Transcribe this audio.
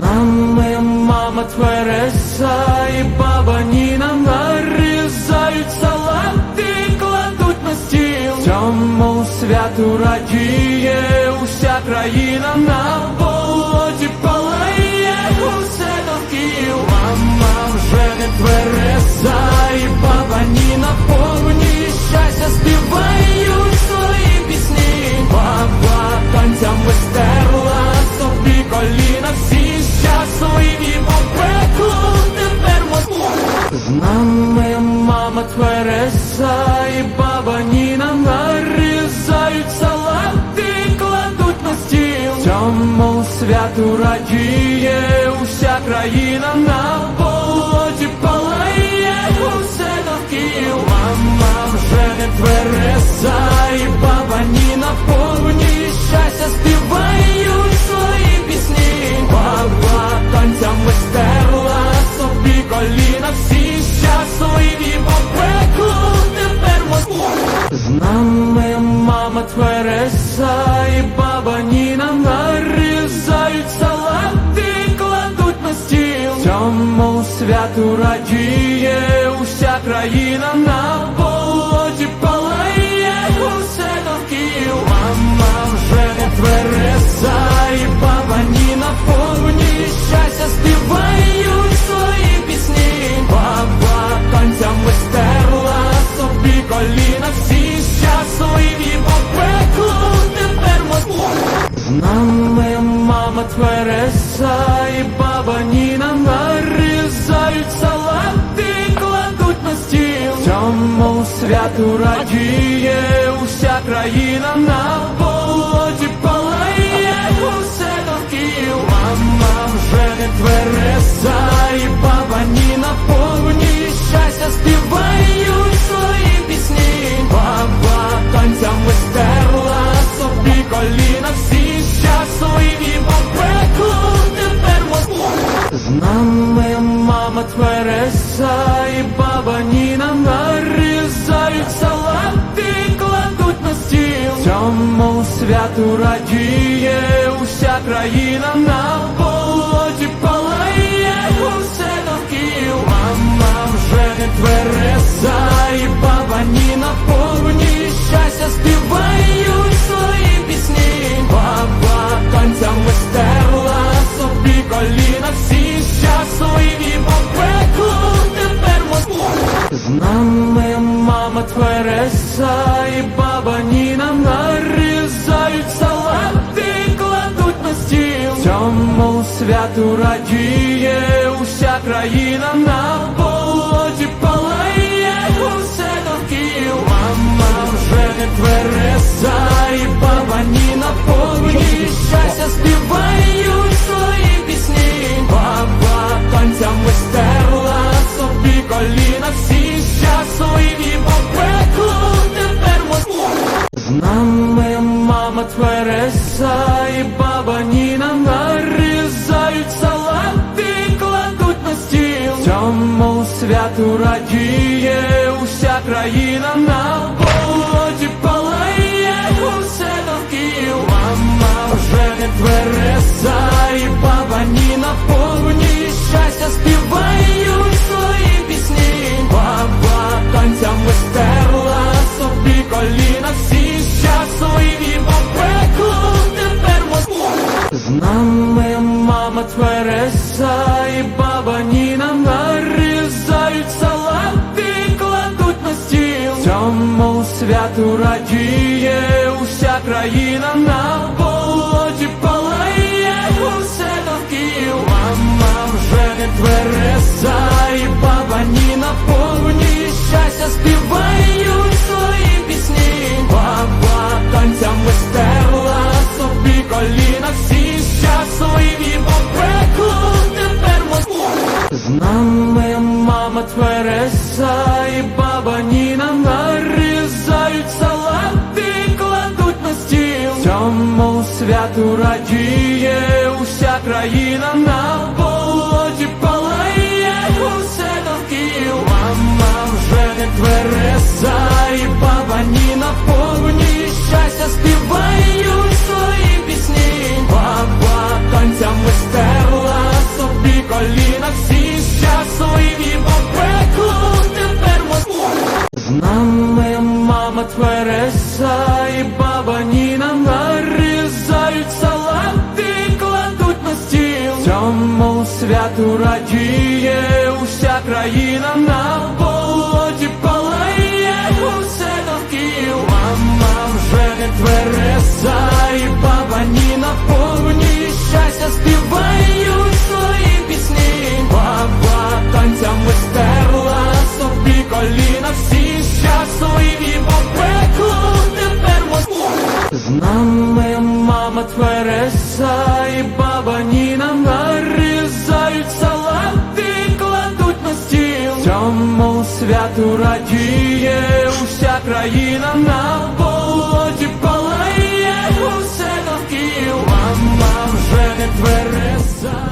нами мама Твереса і баба Ніна нарізають салати, кладуть на стіл. Цьому святу радіє уся країна на болоті палає усе довкіл. Мама вже не Твереса і баба Ніна нами мама Твереса і баба Ніна нарізають салати, кладуть на стіл. Цьому святу радіє уся країна на болоті палає усе довкіл. Мама вже не Твереса і баба Ніна повні З нами мама Твереса і баба Ніна нарізають салати, кладуть на стіл. Цьому святу радіє нами мама Твереса і баба Ніна нарізають салати, кладуть на стіл. Цьому святу радіє уся країна на болоті палає усе довкіл. Мама вже не Твереса і баба Ніна повні Твереса і баба Ніна нарізають салати, кладуть на стіл. Цьому святу радіє уся країна на болоті палає усе довкіл. Мама вже не твереза і баба Ніна повні З нами мама Твереса і баба Ніна нарізають салати, кладуть на стіл. Цьому святу радіє уся країна на болоті палає усе довкіл. Мама вже не Твереса мама Твереса і баба Ніна нарізають салати, кладуть на стіл. Цьому святу радіє уся країна на болоті палає усе довкіл. Мама вже не твереза і баба Ніна З нами мама Твереса і баба Ніна нарізають салати, кладуть на стіл. Цьому святу радіє уся країна на болоті палає усе довкіл. Мама вже не Твереса і баба Ніна святу радіє уся країна на болоті палає усе довкіл. Мама вже не Твереса і баба Ніна Цьому святу радіє уся країна на болоті палає усе довкіл. Мама вже не Твереса і баба Цьому святу радіє уся країна на болоті палає усе навкіл, Мама вже не Твереса.